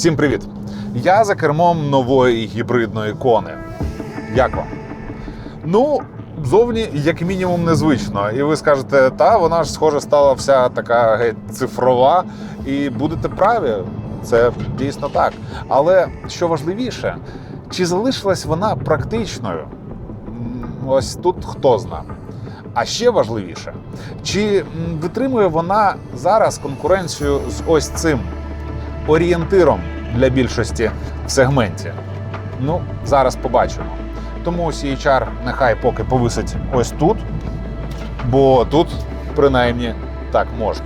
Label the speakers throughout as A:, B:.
A: Всім привіт! Я за кермом нової гібридної кони. Як вам? Ну, зовні, як мінімум, незвично. І ви скажете, та вона ж схоже стала вся така геть цифрова, і будете праві. Це дійсно так. Але що важливіше, чи залишилась вона практичною? Ось тут хто зна. А ще важливіше, чи витримує вона зараз конкуренцію з ось цим орієнтиром для більшості в сегменті? Ну, зараз побачимо. Тому CHR нехай поки повисить ось тут, бо тут, принаймні, так можна.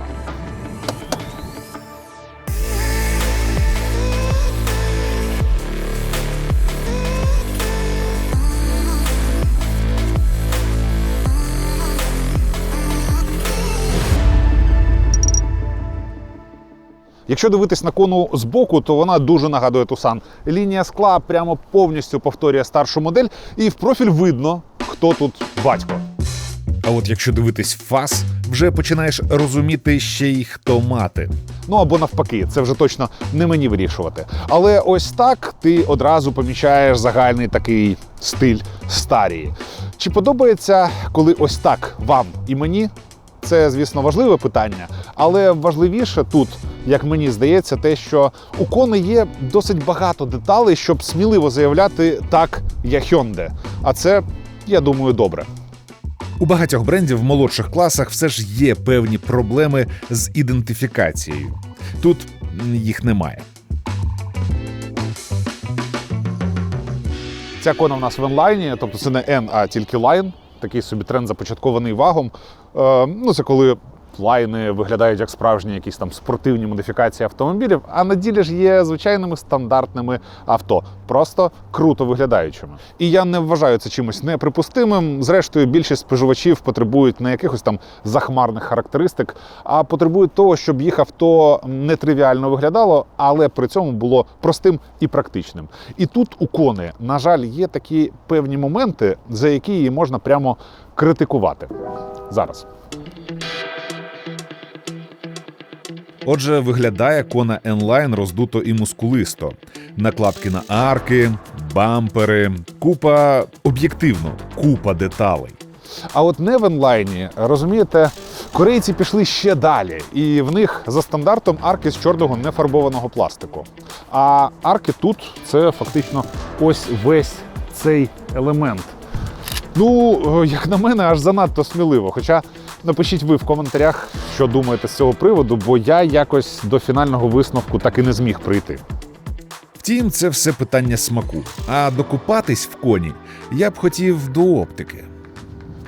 A: Якщо дивитись на кону збоку, то вона дуже нагадує Тусан. Лінія скла прямо повністю повторює старшу модель, і в профіль видно, хто тут батько.
B: А от якщо дивитись фас, вже починаєш розуміти ще й хто мати.
A: Ну або навпаки, це вже точно не мені вирішувати. Але ось так ти одразу помічаєш загальний такий стиль старії. Чи подобається, коли ось так вам і мені? Це, звісно, важливе питання, але важливіше тут, як мені здається, те, що у кони є досить багато деталей, щоб сміливо заявляти так, я Hyundai. А це, я думаю, добре.
B: У багатьох брендів в молодших класах все ж є певні проблеми з ідентифікацією. Тут їх немає.
A: Ця кона в нас в енлайні, тобто це не N, а тільки лайн. Такий собі тренд започаткований вагом. Е, ну, це коли лайни виглядають як справжні якісь там спортивні модифікації автомобілів, а на ділі ж є звичайними стандартними авто, просто круто виглядаючими. І я не вважаю це чимось неприпустимим. Зрештою, більшість споживачів потребують не якихось там захмарних характеристик, а потребують того, щоб їх авто нетривіально виглядало, але при цьому було простим і практичним. І тут у кони, на жаль, є такі певні моменти, за які її можна прямо критикувати. Зараз.
B: Отже, виглядає кона N-Line роздуто і мускулисто. Накладки на арки, бампери, купа об'єктивно, купа деталей.
A: А от не в енлайні, розумієте, корейці пішли ще далі, і в них за стандартом арки з чорного нефарбованого пластику. А арки тут це фактично ось весь цей елемент. Ну, е, як на мене, аж занадто сміливо. Хоча напишіть ви в коментарях, що думаєте з цього приводу, бо я якось до фінального висновку так і не зміг прийти.
B: Втім, це все питання смаку. А докупатись в коні я б хотів до оптики.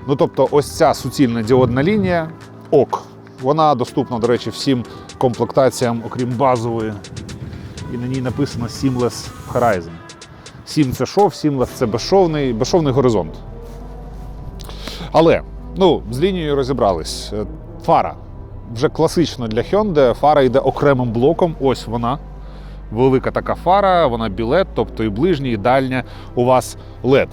A: Ну тобто, ось ця суцільна діодна лінія ок. Вона доступна, до речі, всім комплектаціям, окрім базової. І на ній написано Seamless Horizon. Сім це шов, Seamless це безшовний, безшовний горизонт. Але ну, з лінією розібрались. Е, Фара. Вже класично для Hyundai. Фара йде окремим блоком. Ось вона. Велика така фара, вона білет, тобто і ближня, і дальня. У вас LED.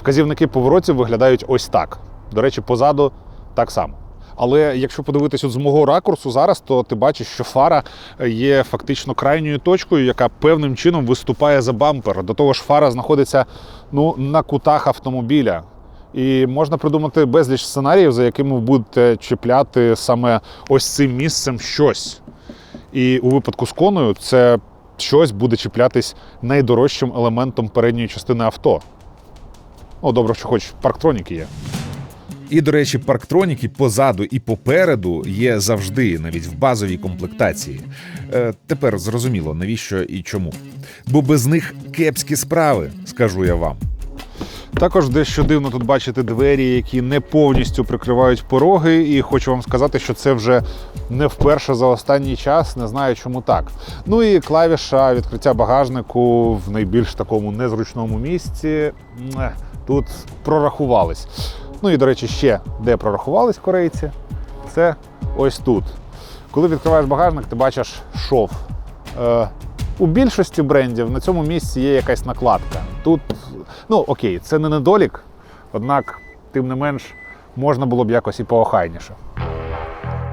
A: Вказівники поворотів виглядають ось так. До речі, позаду так само. Але якщо подивитись з мого ракурсу зараз, то ти бачиш, що фара є фактично крайньою точкою, яка певним чином виступає за бампер. До того ж, фара знаходиться ну, на кутах автомобіля. І можна придумати безліч сценаріїв, за якими ви будете чіпляти саме ось цим місцем щось. І у випадку з коною це щось буде чіплятись найдорожчим елементом передньої частини авто. Ну, добре, що хоч парктроніки є.
B: І, до речі, парктроніки позаду і попереду є завжди, навіть в базовій комплектації. Е, тепер зрозуміло, навіщо і чому. Бо без них кепські справи, скажу я вам.
A: Також дещо дивно тут бачити двері, які не повністю прикривають пороги, і хочу вам сказати, що це вже не вперше за останній час. Не знаю, чому так. Ну і клавіша відкриття багажнику в найбільш такому незручному місці. Тут прорахувались. Ну і, до речі, ще де прорахувались корейці, це ось тут. Коли відкриваєш багажник, ти бачиш шов. У більшості брендів на цьому місці є якась накладка. Тут, ну окей, це не недолік, однак, тим не менш, можна було б якось і поохайніше.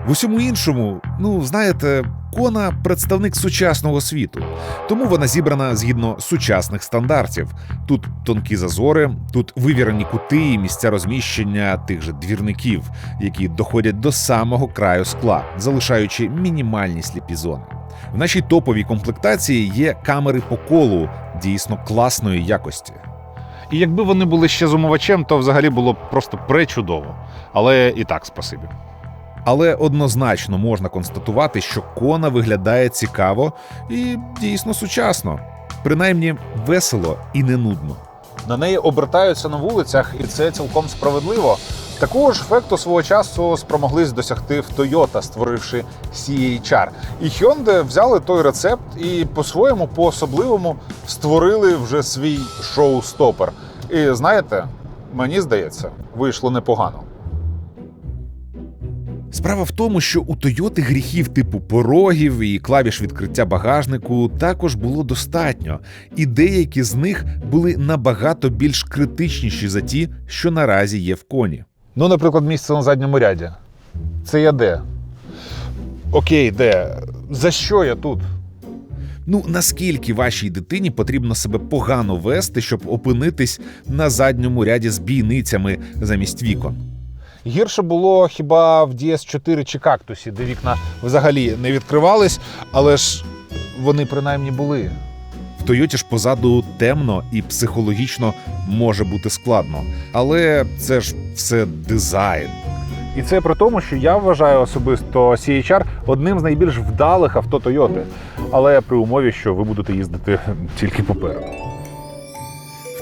B: В усьому іншому, ну знаєте, Кона представник сучасного світу, тому вона зібрана згідно сучасних стандартів. Тут тонкі зазори, тут вивірені кути і місця розміщення тих же двірників, які доходять до самого краю скла, залишаючи мінімальні сліпі зони. В нашій топовій комплектації є камери по колу дійсно класної якості.
A: І якби вони були ще з умивачем, то взагалі було б просто пречудово. Але і так, спасибі.
B: Але однозначно можна констатувати, що кона виглядає цікаво і дійсно сучасно, принаймні весело і не нудно.
A: На неї обертаються на вулицях, і це цілком справедливо. Такого ж ефекту свого часу спромоглись досягти в Toyota, створивши CHR. І Hyundai взяли той рецепт і по-своєму, по-особливому створили вже свій шоу-стопер. І знаєте, мені здається, вийшло непогано.
B: Справа в тому, що у Тойоти гріхів типу порогів і клавіш відкриття багажнику також було достатньо, і деякі з них були набагато більш критичніші за ті, що наразі є в коні.
A: Ну, наприклад, місце на задньому ряді. Це я де? Окей, де? За що я тут?
B: Ну наскільки вашій дитині потрібно себе погано вести, щоб опинитись на задньому ряді з бійницями замість вікон?
A: Гірше було хіба в DS4 чи кактусі, де вікна взагалі не відкривались, але ж вони принаймні були.
B: В Тойоті ж позаду темно і психологічно може бути складно, але це ж все дизайн.
A: І це при тому, що я вважаю особисто CHR одним з найбільш вдалих авто Toyota. Але при умові, що ви будете їздити тільки попереду.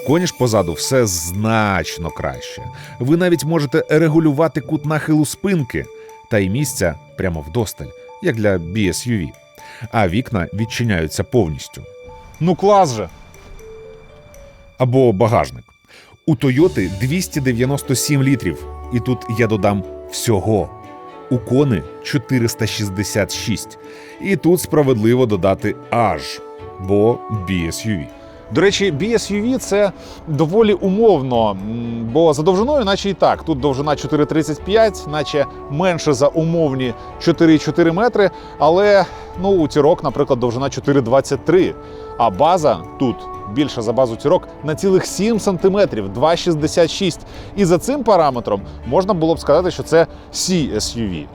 B: В коні ж позаду все значно краще. Ви навіть можете регулювати кут нахилу спинки та й місця прямо вдосталь, як для BSUV. А вікна відчиняються повністю.
A: Ну клас же!
B: Або багажник. У Тойоти 297 літрів, і тут я додам всього. У кони 466. І тут справедливо додати аж, бо BSUV.
A: До речі, BSUV це доволі умовно, бо за довжиною, наче і так. Тут довжина 4,35, наче менше за умовні 4,4 метри. Але ну, у тірок, наприклад, довжина 4,23. А база тут більша за базу тірок на цілих 7 сантиметрів, 2,66. І за цим параметром можна було б сказати, що це C-SUV.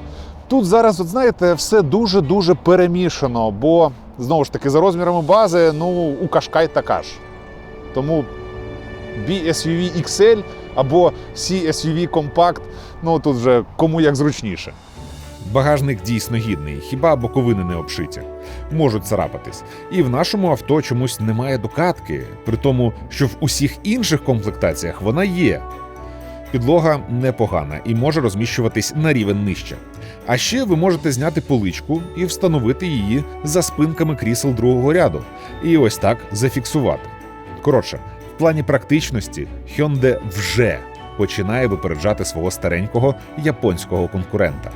A: Тут зараз, от знаєте, все дуже-дуже перемішано, бо знову ж таки за розмірами бази, ну у Кашкай така ж. Тому BSUV XL або CSUV Compact, ну тут вже кому як зручніше.
B: Багажник дійсно гідний, хіба боковини не обшиті. Можуть царапатись. І в нашому авто чомусь немає докатки, при тому, що в усіх інших комплектаціях вона є. Підлога непогана і може розміщуватись на рівень нижче. А ще ви можете зняти поличку і встановити її за спинками крісел другого ряду, і ось так зафіксувати. Коротше, в плані практичності Hyundai вже починає випереджати свого старенького японського конкурента.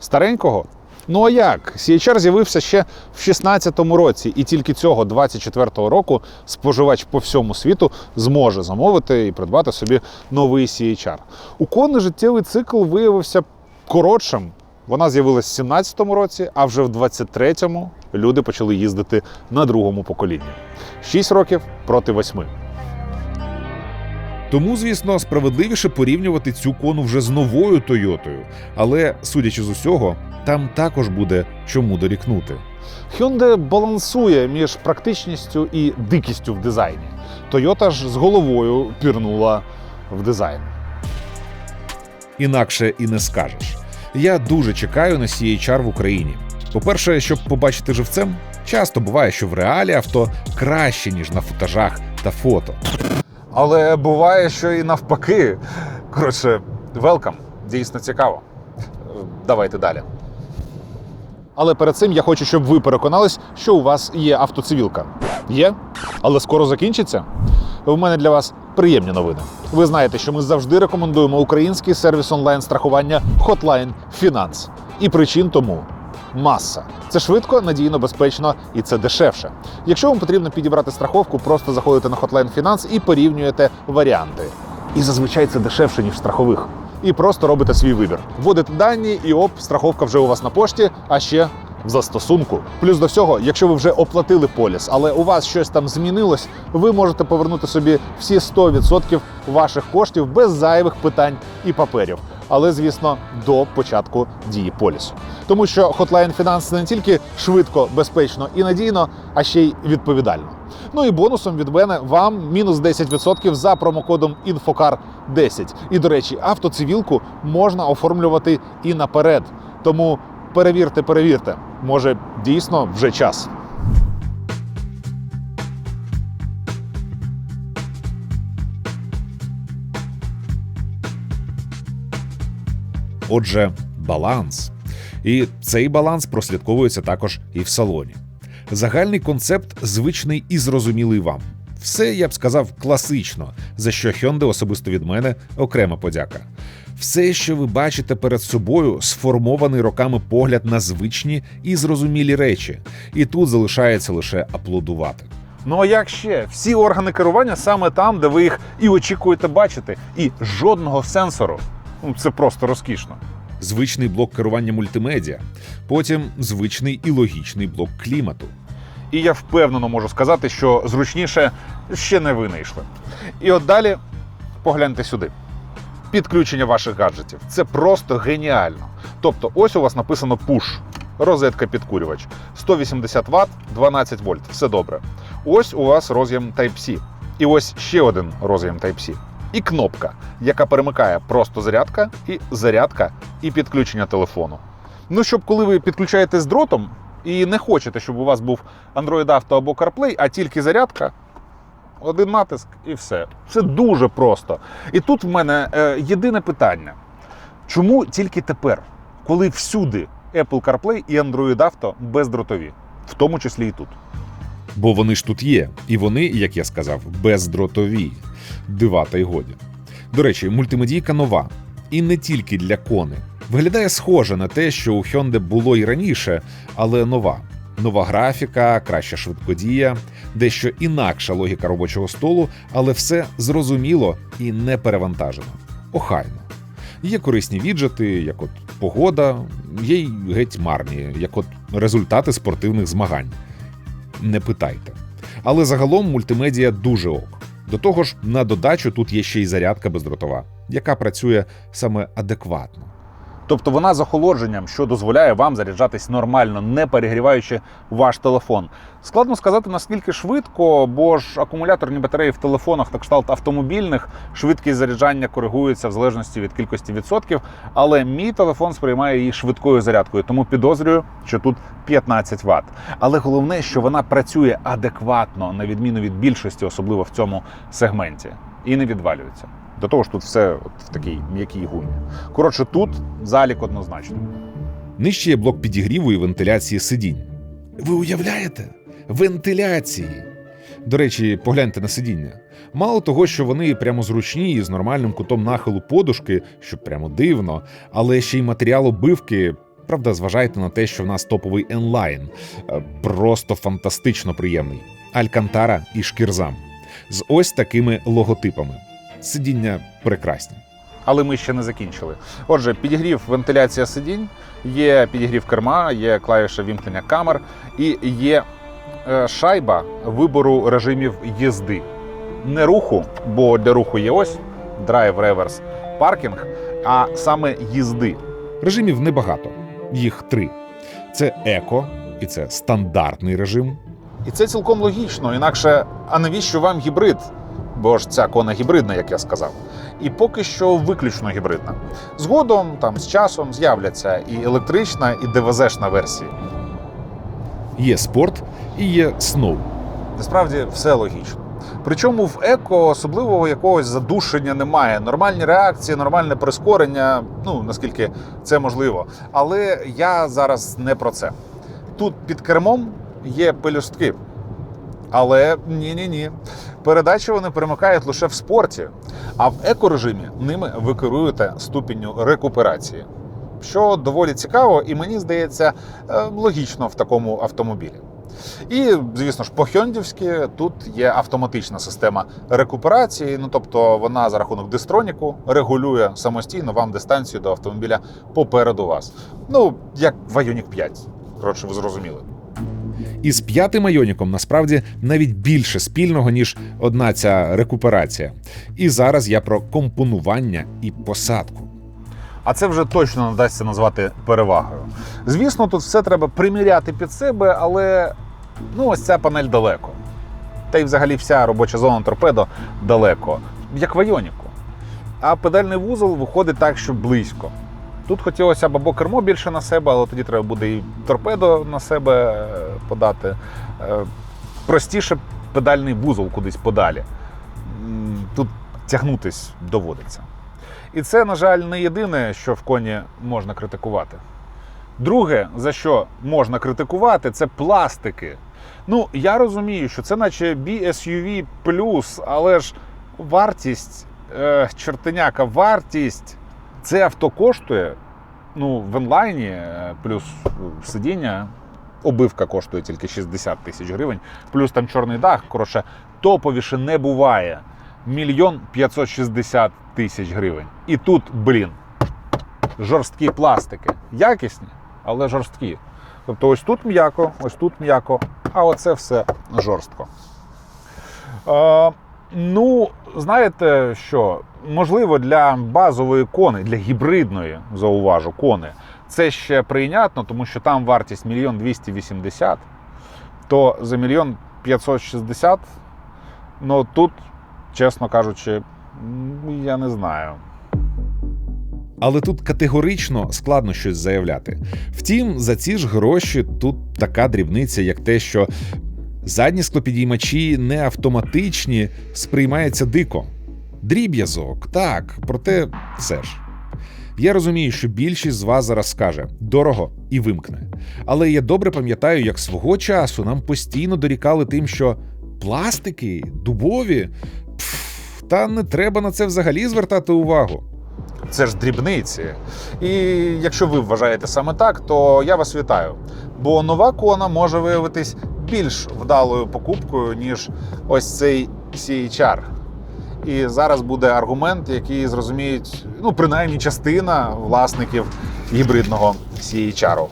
A: Старенького? Ну а як? CHR з'явився ще в 16-му році, і тільки цього 24-го року споживач по всьому світу зможе замовити і придбати собі новий CHR. У Кони життєвий цикл виявився коротшим. Вона з'явилась в 17-му році, а вже в 23-му люди почали їздити на другому поколінні. 6 років проти 8.
B: Тому, звісно, справедливіше порівнювати цю кону вже з новою Тойотою, але, судячи з усього, там також буде чому дорікнути.
A: Hyundai балансує між практичністю і дикістю в дизайні. Toyota ж з головою пірнула в дизайн.
B: Інакше і не скажеш. Я дуже чекаю на CHR в Україні. По-перше, щоб побачити живцем, часто буває, що в реалі авто краще, ніж на футажах та фото.
A: Але буває, що і навпаки. Коротше, велкам. Дійсно цікаво. Давайте далі. Але перед цим я хочу, щоб ви переконались, що у вас є автоцивілка. Є? Але скоро закінчиться. У мене для вас приємні новини. Ви знаєте, що ми завжди рекомендуємо український сервіс онлайн-страхування Hotline Finance. І причин тому маса. Це швидко, надійно, безпечно і це дешевше. Якщо вам потрібно підібрати страховку, просто заходите на Hotline Finance і порівнюєте варіанти. І зазвичай це дешевше, ніж страхових. І просто робите свій вибір. Вводите дані, і оп, страховка вже у вас на пошті, а ще в застосунку. Плюс до всього, якщо ви вже оплатили поліс, але у вас щось там змінилось, ви можете повернути собі всі 100% ваших коштів без зайвих питань і паперів. Але, звісно, до початку дії полісу. Тому що Hotline Finance не тільки швидко, безпечно і надійно, а ще й відповідально. Ну і бонусом від мене вам мінус 10% за промокодом INFOCAR 10. І до речі, автоцивілку можна оформлювати і наперед. Тому перевірте, перевірте. Може, дійсно вже час.
B: Отже, баланс. І цей баланс прослідковується також і в салоні. Загальний концепт звичний і зрозумілий вам. Все, я б сказав, класично, за що Hyundai особисто від мене окрема подяка. Все, що ви бачите перед собою, сформований роками погляд на звичні і зрозумілі речі, і тут залишається лише аплодувати.
A: Ну а як ще? Всі органи керування саме там, де ви їх і очікуєте бачити, і жодного сенсору. Ну це просто розкішно.
B: звичний блок керування мультимедіа, потім звичний і логічний блок клімату.
A: І я впевнено можу сказати, що зручніше ще не винайшли. І от далі погляньте сюди. Підключення ваших гаджетів. Це просто геніально. Тобто, ось у вас написано push, розетка підкурювач. 180 Вт, 12 вольт. Все добре. Ось у вас роз'єм Type-C. І ось ще один роз'єм Type-C. І кнопка, яка перемикає просто зарядка і зарядка і підключення телефону. Ну, щоб коли ви підключаєте з дротом і не хочете, щоб у вас був Android Auto або CarPlay, а тільки зарядка, один натиск і все. Це дуже просто. І тут в мене е, єдине питання: чому тільки тепер, коли всюди Apple CarPlay і Android Auto бездротові, в тому числі і тут?
B: Бо вони ж тут є, і вони, як я сказав, бездротові. Дива та й годі. До речі, мультимедійка нова. І не тільки для кони. Виглядає схоже на те, що у Hyundai було і раніше, але нова. Нова графіка, краща швидкодія, дещо інакша логіка робочого столу, але все зрозуміло і не перевантажено. Охайно. Є корисні віджити, як от погода, є й геть марні, як от результати спортивних змагань. Не питайте. Але загалом мультимедіа дуже ок. До того ж, на додачу тут є ще й зарядка бездротова, яка працює саме адекватно.
A: Тобто вона з охолодженням, що дозволяє вам заряджатись нормально, не перегріваючи ваш телефон. Складно сказати наскільки швидко, бо ж акумуляторні батареї в телефонах, так кшталт автомобільних, швидкість заряджання коригується в залежності від кількості відсотків. Але мій телефон сприймає її швидкою зарядкою, тому підозрюю, що тут 15 Вт. Але головне, що вона працює адекватно, на відміну від більшості, особливо в цьому сегменті, і не відвалюється. До того ж, тут все от в такій м'якій гумі. Коротше, тут залік однозначно.
B: Нижче є блок підігріву і вентиляції сидінь. Ви уявляєте? Вентиляції. До речі, погляньте на сидіння. Мало того, що вони прямо зручні і з нормальним кутом нахилу подушки, що прямо дивно, але ще й матеріал обивки. Правда, зважайте на те, що в нас топовий енлайн, просто фантастично приємний. Алькантара і шкірзам з ось такими логотипами. Сидіння прекрасні.
A: Але ми ще не закінчили. Отже, підігрів вентиляція сидінь, є підігрів керма, є клавіша вімкнення камер і є е, шайба вибору режимів їзди. Не руху, бо для руху є ось драйв, реверс, паркінг, а саме їзди.
B: Режимів небагато, їх три: це еко, і це стандартний режим.
A: І це цілком логічно. Інакше, а навіщо вам гібрид? Бо ж ця кона гібридна, як я сказав. І поки що виключно гібридна. Згодом, там з часом з'являться і електрична, і ДВЗ-шна версії.
B: Є спорт і є сноу.
A: Насправді все логічно. Причому в еко особливого якогось задушення немає. Нормальні реакції, нормальне прискорення, ну наскільки це можливо. Але я зараз не про це. Тут під кермом є пелюстки. Але ні-ні ні. Передачі вони перемикають лише в спорті, а в екорежимі ними ви керуєте ступінню рекуперації. Що доволі цікаво, і мені здається, е, логічно в такому автомобілі. І, звісно ж, по-хьондівськи тут є автоматична система рекуперації. Ну тобто вона за рахунок дистроніку регулює самостійно вам дистанцію до автомобіля попереду вас. Ну, як в Ioniq 5. Коротше, ви зрозуміли.
B: Із п'ятим айоніком насправді навіть більше спільного, ніж одна ця рекуперація. І зараз я про компонування і посадку.
A: А це вже точно не дасться назвати перевагою. Звісно, тут все треба приміряти під себе, але ну ось ця панель далеко. Та й взагалі вся робоча зона торпедо далеко, як в Айоніку. А педальний вузол виходить так, що близько. Тут хотілося б або кермо більше на себе, але тоді треба буде і торпедо на себе е, подати. Е, Простіше педальний вузол кудись подалі. Тут тягнутись доводиться. І це, на жаль, не єдине, що в коні можна критикувати. Друге, за що можна критикувати, це пластики. Ну, я розумію, що це наче BSUV але ж вартість, е, чортеняка, вартість. Це авто коштує. Ну, в онлайні е, плюс е, сидіння, обивка коштує тільки 60 тисяч гривень, плюс там чорний дах. Коротше, топовіше не буває. Мільйон 560 тисяч гривень. І тут, блін, жорсткі пластики. Якісні, але жорсткі. Тобто ось тут м'яко, ось тут м'яко, а оце все жорстко. Е, ну, знаєте що? Можливо, для базової кони, для гібридної, зауважу, кони, це ще прийнятно, тому що там вартість мільйон 280, то за мільйон 560, ну тут, чесно кажучи, я не знаю.
B: Але тут категорично складно щось заявляти. Втім, за ці ж гроші тут така дрібниця, як те, що задні склопідіймачі не автоматичні, сприймається дико. Дріб'язок, так, проте все ж. Я розумію, що більшість з вас зараз скаже дорого і вимкне. Але я добре пам'ятаю, як свого часу нам постійно дорікали тим, що пластики, дубові, пф, та не треба на це взагалі звертати увагу.
A: Це ж дрібниці. І якщо ви вважаєте саме так, то я вас вітаю. Бо нова кона може виявитись більш вдалою покупкою, ніж ось цей CHR. І зараз буде аргумент, який зрозуміють, ну, принаймні, частина власників гібридного CHR.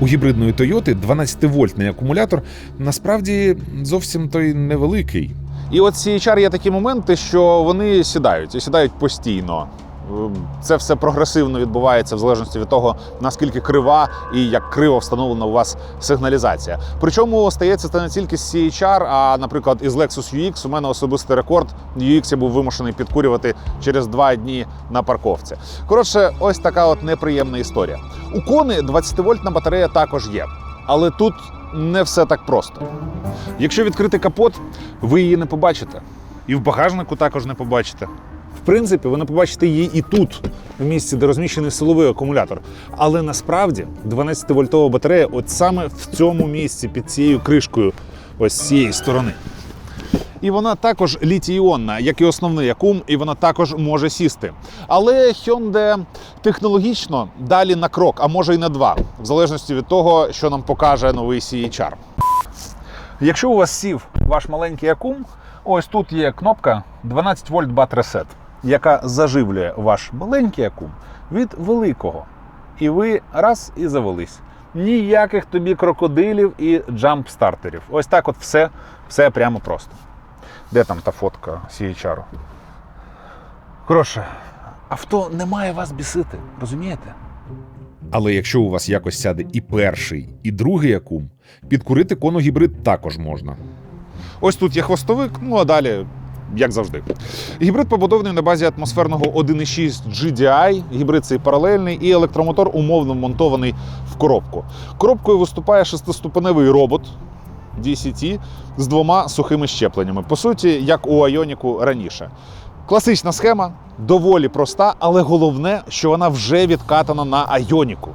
B: У гібридної Toyota 12-вольтний акумулятор насправді зовсім той невеликий.
A: І от CHR є такі моменти, що вони сідають і сідають постійно. Ем, Це все прогресивно відбувається в залежності від того, наскільки крива і як криво встановлена у вас сигналізація. Причому стається це не тільки з CHR, а, наприклад, із Lexus UX у мене особистий рекорд. UX я був вимушений підкурювати через два дні на парковці. Коротше, ось така от неприємна історія. У кони 20-вольтна батарея також є, але тут не все так просто. Якщо відкрити капот, ви її не побачите. І в багажнику також не побачите. В принципі, ви не побачите її і тут, в місці, де розміщений силовий акумулятор. Але насправді 12-вольтова батарея от саме в цьому місці, під цією кришкою, ось з цієї сторони. І вона також літій-іонна, як і основний акум, і вона також може сісти. Але Hyundai технологічно далі на крок, а може й на два, в залежності від того, що нам покаже новий CHR. Якщо у вас сів ваш маленький акум, ось тут є кнопка 12 вольт Reset, яка заживлює ваш маленький акум від великого. І ви раз і завелись. Ніяких тобі крокодилів і джамп-стартерів. Ось так от все, все прямо просто. Де там та фотка CHR? Коротше, авто не має вас бісити, розумієте?
B: Але якщо у вас якось сяде і перший, і другий акум, підкурити коногібрид також можна.
A: Ось тут є хвостовик, ну а далі, як завжди. Гібрид побудований на базі атмосферного 1.6 GDI, гібрид цей паралельний, і електромотор умовно монтований в коробку. Коробкою виступає шестиступеневий робот DCT з двома сухими щепленнями. По суті, як у Айоніку раніше. Класична схема, доволі проста, але головне, що вона вже відкатана на Айоніку.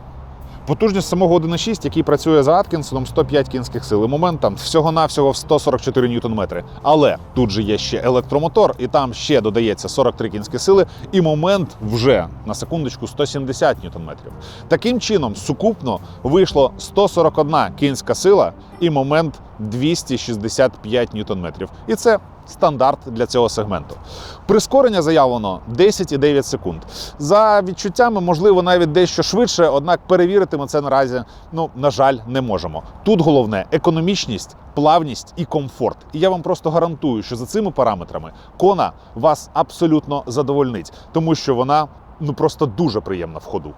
A: Потужність самого 1.6, який працює за Аткінсоном, 105 кінських сил. І момент там всього-навсього в 144 ньютон-метри. Але тут же є ще електромотор, і там ще додається 43 кінські сили, і момент вже на секундочку 170 ньютон-метрів. Таким чином, сукупно вийшло 141 кінська сила і момент 265 ньютон-метрів. І це стандарт для цього сегменту. Прискорення заявлено 10,9 секунд. За відчуттями, можливо, навіть дещо швидше, однак перевірити ми це наразі, ну, на жаль, не можемо. Тут головне економічність, плавність і комфорт. І я вам просто гарантую, що за цими параметрами кона вас абсолютно задовольнить, тому що вона ну просто дуже приємна в ходу.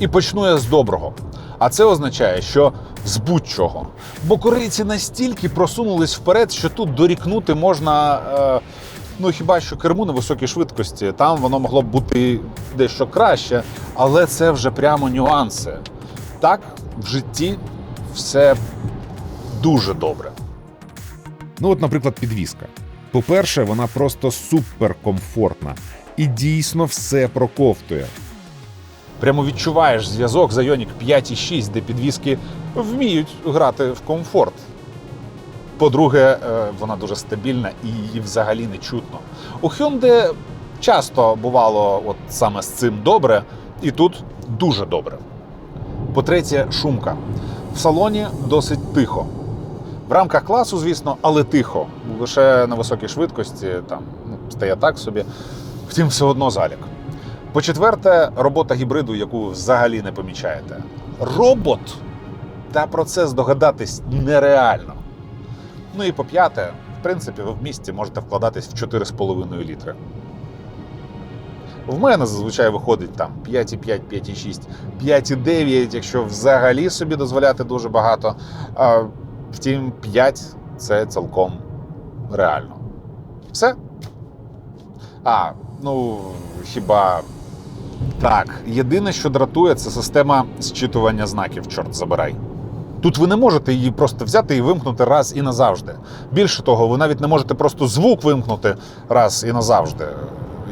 A: І почну я з доброго. А це означає, що з будь-чого. Бо корейці настільки просунулись вперед, що тут дорікнути можна. Е, ну хіба що керму на високій швидкості. Там воно могло б бути дещо краще, але це вже прямо нюанси. Так, в житті все дуже добре.
B: Ну, от, наприклад, підвіска. По-перше, вона просто суперкомфортна і дійсно все проковтує.
A: Прямо відчуваєш зв'язок за Ioniq 5 і 6, де підвіски вміють грати в комфорт. По-друге, е, вона дуже стабільна і її взагалі не чутно. У Hyundai часто бувало от саме з цим добре, і тут дуже добре. По-третє, шумка. В салоні досить тихо. В рамках класу, звісно, але тихо. Лише на високій швидкості там ну, стає так собі. Втім, все одно залік. По-четверте, робота гібриду, яку взагалі не помічаєте. Робот! Та про це здогадатись нереально. Ну і по-п'яте, в принципі, ви в місті можете вкладатись в 4,5 літри. В мене зазвичай виходить там 5,5, 5,6, 5,9, якщо взагалі собі дозволяти дуже багато. А, втім, 5 це цілком реально. Все? А, ну хіба так. Єдине, що дратує, це система зчитування знаків, чорт забирай. Тут ви не можете її просто взяти і вимкнути раз і назавжди. Більше того, ви навіть не можете просто звук вимкнути раз і назавжди.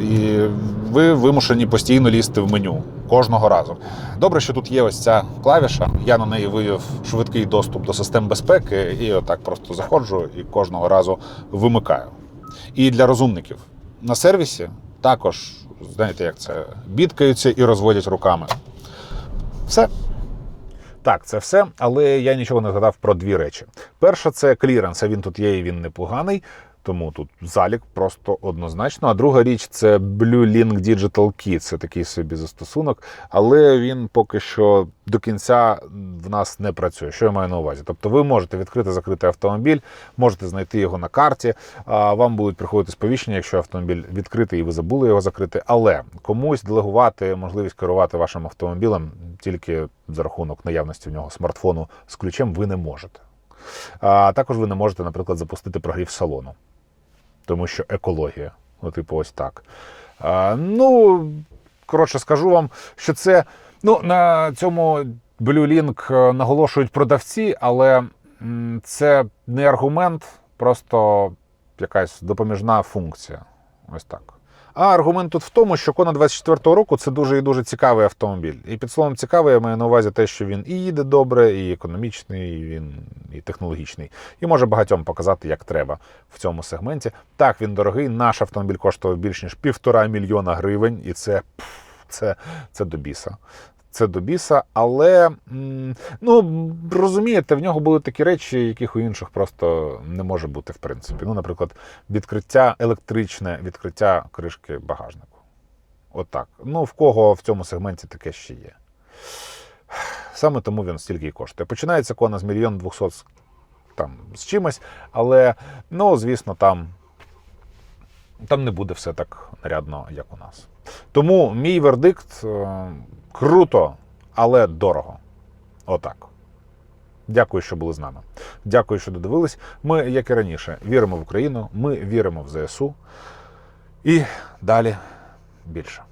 A: І ви вимушені постійно лізти в меню кожного разу. Добре, що тут є ось ця клавіша. Я на неї вивів швидкий доступ до систем безпеки, і отак просто заходжу і кожного разу вимикаю. І для розумників на сервісі також, знаєте, як це, бідкаються і розводять руками. Все. Так, це все, але я нічого не згадав про дві речі. Перша це кліренс, а він тут є і він непоганий, тому тут залік просто однозначно. А друга річ це Blue Link Digital Key. Це такий собі застосунок, але він поки що до кінця в нас не працює. Що я маю на увазі? Тобто ви можете відкрити закрити автомобіль, можете знайти його на карті. а Вам будуть приходити сповіщення, якщо автомобіль відкритий і ви забули його закрити. Але комусь делегувати можливість керувати вашим автомобілем тільки за рахунок наявності в нього смартфону з ключем ви не можете. А також ви не можете, наприклад, запустити прогрів салону, тому що екологія. Ну, типу, ось так. А, ну, коротше, скажу вам, що це. Ну, на цьому Blue Link е, наголошують продавці, але це не аргумент, просто якась допоміжна функція. Ось так. А аргумент тут в тому, що Кона 24-го року це дуже і дуже цікавий автомобіль. І під словом цікавий я маю на увазі те, що він і їде добре, і економічний, і він і технологічний. І може багатьом показати, як треба в цьому сегменті. Так, він дорогий. Наш автомобіль коштував більш ніж півтора мільйона гривень, і це, це, це до біса. Це до біса, але ну розумієте, в нього були такі речі, яких у інших просто не може бути, в принципі. Ну, наприклад, відкриття електричне, відкриття кришки багажнику. Отак. ну, в кого в цьому сегменті таке ще є. Саме тому він стільки і коштує. Починається кона з мільйон двохсот там з чимось, але, ну, звісно, там, там не буде все так нарядно, як у нас. Тому мій вердикт е, круто, але дорого. Отак. Дякую, що були з нами. Дякую, що додивились. Ми, як і раніше, віримо в Україну, ми віримо в ЗСУ. І далі більше.